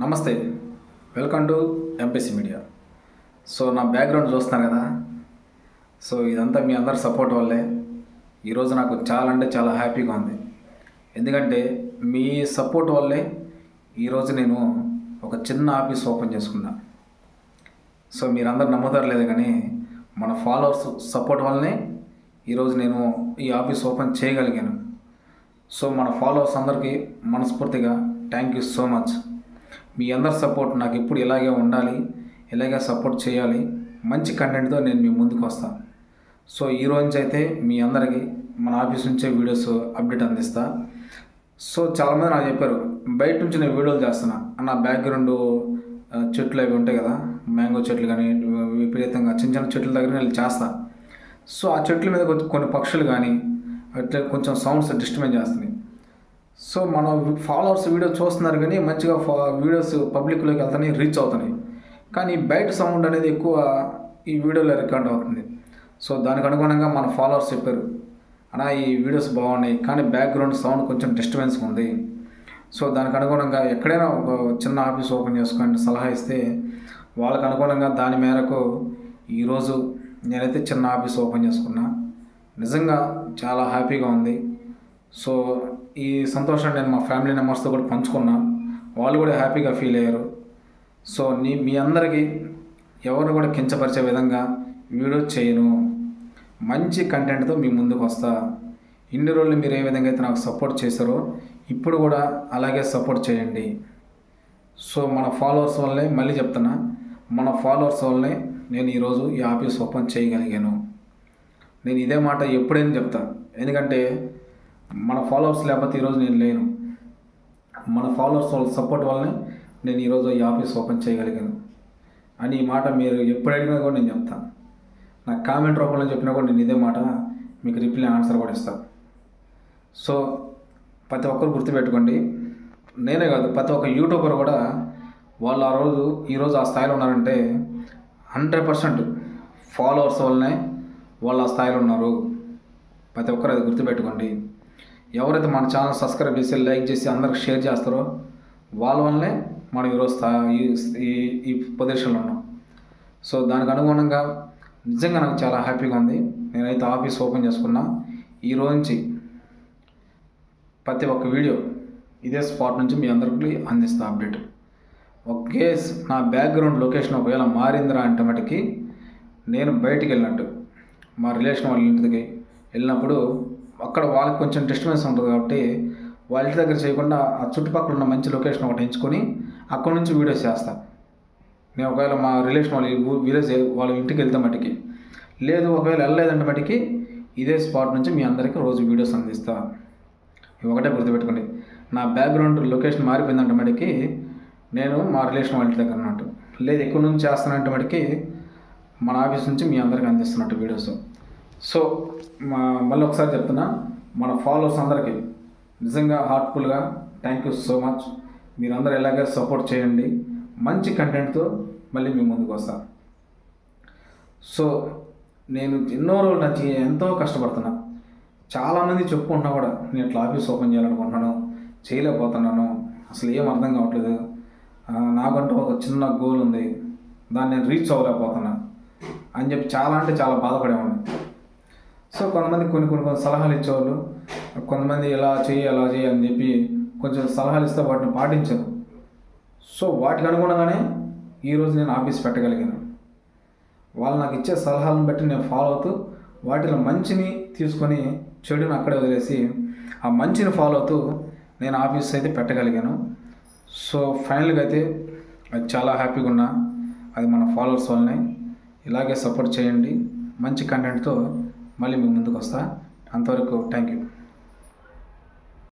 నమస్తే welcome to MPC media so నా background చూస్తున్నారు కదా? సో ఇదంతా మీ అందరి సపోర్ట్ వల్లే ఈరోజు నాకు చాలా అంటే చాలా హ్యాపీగా ఉంది. ఎందుకంటే మీ సపోర్ట్ వల్లే ఈరోజు నేను ఒక చిన్న ఆఫీస్ ఓపెన్ చేసుకున్నా. సో మీరందరూ నమ్ముతారు లేదు కానీ మన ఫాలోవర్స్ సపోర్ట్ వల్లనే ఈరోజు నేను ఈ ఆఫీస్ ఓపెన్ చేయగలిగాను. సో మన ఫాలోవర్స్ అందరికీ మనస్ఫూర్తిగా థ్యాంక్ యూ సో మచ్. మీ అందరి సపోర్ట్ నాకు ఎప్పుడు ఇలాగే ఉండాలి ఇలాగే సపోర్ట్ చేయాలి. మంచి కంటెంట్తో నేను మీ ముందుకు వస్తాను. సో ఈ రోజు నుంచి అయితే మీ అందరికీ మన ఆఫీస్ నుంచే వీడియోస్ అప్డేట్ అందిస్తా. సో చాలామంది నాకు చెప్పారు బయట నుంచి నేను వీడియోలు చేస్తున్నా. నా బ్యాక్గ్రౌండ్ చెట్లు అవి ఉంటాయి కదా మ్యాంగో చెట్లు కానీ విపరీతంగా చిన్న చిన్న చెట్ల దగ్గర నేను చేస్తా. సో ఆ చెట్ల మీద కొంచెం కొన్ని పక్షులు కానీ అట్లా కొంచెం సౌండ్స్ డిస్టర్బెన్స్ చేస్తున్నాయి సో మన ఫాలోవర్స్ వీడియో చూస్తున్నారు కానీ మంచిగా వీడియోస్ పబ్లిక్లోకి వెళ్తున్నాయి రీచ్ అవుతున్నాయి. కానీ బయట సౌండ్ అనేది ఎక్కువ ఈ వీడియోలో రికార్డ్ అవుతుంది. సో దానికి అనుగుణంగా మన ఫాలోవర్స్ చెప్పారు. అన్నా ఈ వీడియోస్ బాగున్నాయి. కానీ బ్యాక్గ్రౌండ్ సౌండ్ కొంచెం డిస్టర్బెన్స్ ఉంది. సో దానికి అనుగుణంగా ఎక్కడైనా ఒక చిన్న ఆఫీస్ ఓపెన్ చేసుకోండి సలహా ఇస్తే వాళ్ళకు అనుగుణంగా దాని మేరకు ఈరోజు నేనైతే చిన్న ఆఫీస్ ఓపెన్ చేసుకున్నా. నిజంగా చాలా హ్యాపీగా ఉంది. సో ఈ సంతోషాన్ని నేను మా ఫ్యామిలీ మెంబర్స్తో కూడా పంచుకున్నా. వాళ్ళు కూడా హ్యాపీగా ఫీల్ అయ్యారు. సో నీ మీ అందరికీ ఎవరు కూడా కించపరిచే విధంగా వీడియో చేయను. మంచి కంటెంట్తో మీ ముందుకు వస్తా. ఇన్ని రోజులు మీరు ఏ విధంగా అయితే నాకు సపోర్ట్ చేశారో ఇప్పుడు కూడా అలాగే సపోర్ట్ చేయండి. సో మన ఫాలోవర్స్ వల్లే మళ్ళీ చెప్తున్నా మన ఫాలోవర్స్ వల్లే నేను ఈరోజు ఈ ఆఫీస్ ఓపెన్ చేయగలిగాను. నేను ఇదే మాట ఎప్పుడైనా చెప్తాను ఎందుకంటే మన ఫాలోవర్స్ లేకపోతే ఈరోజు నేను లేను. మన ఫాలోవర్స్ వాళ్ళ సపోర్ట్ వల్లనే నేను ఈరోజు ఈ ఆఫీస్ ఓపెన్ చేయగలిగాను. అని ఈ మాట మీరు ఎప్పుడు అడిగినా కూడా నేను చెప్తాను నాకు కామెంట్ రూపంలో చెప్పినా కూడా నేను ఇదే మాట మీకు రిప్లై ఆన్సర్ కూడా ఇస్తాను సో ప్రతి ఒక్కరు గుర్తుపెట్టుకోండి. నేనే కాదు ప్రతి ఒక్క యూట్యూబర్ కూడా వాళ్ళు ఆ రోజు ఈరోజు ఆ స్థాయిలో ఉన్నారంటే హండ్రెడ్ పర్సెంట్ ఫాలోవర్స్ వల్లనే వాళ్ళు ఆ స్థాయిలో ఉన్నారు. ప్రతి ఒక్కరు అది గుర్తుపెట్టుకోండి. ఎవరైతే మన ఛానల్ సబ్స్క్రైబ్ చేసి లైక్ చేసి అందరికి షేర్ చేస్తారో వాళ్ళ వల్లనే మనం ఈరోజు స్థా ఈ- ఈ పొజిషన్లో ఉన్నాం. సో దానికి అనుగుణంగా నిజంగా నాకు చాలా హ్యాపీగా ఉంది. నేనైతే ఆఫీస్ ఓపెన్ చేసుకున్నా. ఈ రోజు నుంచి ప్రతి ఒక్క వీడియో ఇదే స్పాట్ నుంచి మీ అందరికీ అందిస్తా అప్డేట్. ఒకే నా బ్యాక్గ్రౌండ్ లొకేషన్ ఒకవేళ మారిందిరా అంటే మటుకి నేను బయటికి వెళ్ళినట్టు. మా రిలేషన్ వాళ్ళ ఇంటికి వెళ్ళినప్పుడు అక్కడ వాళ్ళకి కొంచెం డిస్టర్బెన్స్ ఉంటుంది కాబట్టి వాళ్ళ ఇంటి దగ్గర చేయకుండా ఆ చుట్టుపక్కల ఉన్న మంచి లొకేషన్ ఒకటి ఎంచుకొని అక్కడ నుంచి వీడియోస్ చేస్తా. నేను ఒకవేళ మా రిలేషన్ వాళ్ళ విలేజ్ వాళ్ళ ఇంటికి వెళ్తే మటుకి. లేదు ఒకవేళ వెళ్ళలేదంటే మటుకి ఇదే స్పాట్ నుంచి మీ అందరికీ రోజు వీడియోస్ అందిస్తా. ఒకటే గుర్తుపెట్టుకోండి. నా బ్యాక్గ్రౌండ్ లొకేషన్ మారిపోయిందంటే మటుకి నేను మా రిలేషన్ వాళ్ళ దగ్గర ఉన్నట్టు. లేదు ఎక్కువ నుంచి చేస్తానంటే మటుకి మన ఆఫీస్ నుంచి మీ అందరికీ అందిస్తున్నట్టు వీడియోస్. సో మా మళ్ళీ ఒకసారి చెప్తున్నా మన ఫాలోవర్స్ అందరికీ నిజంగా హార్ట్ఫుల్గా థ్యాంక్ యూ సో మచ్. మీరందరూ ఎలాగే సపోర్ట్ చేయండి. మంచి కంటెంట్తో మళ్ళీ మీ ముందుకు వస్తాను సో నేను ఎన్నో రోజులు నుంచి ఎంతో కష్టపడుతున్నా. చాలామంది చెప్పుకుంటున్నా కూడా నేను ఇట్లా ఆఫీస్ ఓపెన్ చేయాలనుకుంటున్నాను చేయలేకపోతున్నాను అసలు ఏం అర్థం కావట్లేదు. నాకంటూ ఒక చిన్న గోల్ ఉంది. దాన్ని నేను రీచ్ అవ్వలేకపోతున్నా. అని చెప్పి చాలా అంటే చాలా బాధపడేవాడిని. సో కొంతమంది కొన్ని కొన్ని కొన్ని సలహాలు ఇచ్చేవాళ్ళు కొంతమంది ఇలా చేయి అలా చేయి అని చెప్పి కొంచెం సలహాలు ఇస్తే వాటిని పాటించాను సో వాటికి అనుగుణంగానే ఈరోజు నేను ఆఫీస్ పెట్టగలిగాను. వాళ్ళు నాకు ఇచ్చే సలహాలను బట్టి నేను ఫాలో అవుతూ వాటిలో మంచిని తీసుకొని చెడుని అక్కడే వదిలేసి ఆ మంచిని ఫాలో అవుతూ నేను ఆఫీస్ అయితే పెట్టగలిగాను. సో ఫైనల్గా అయితే అది చాలా హ్యాపీగా ఉన్నా. అది మన ఫాలోవర్స్ వల్లనే ఇలాగే సపోర్ట్ చేయండి. మంచి కంటెంట్తో మళ్ళీ మీ ముందుకు వస్తా. అంతవరకు థ్యాంక్ యూ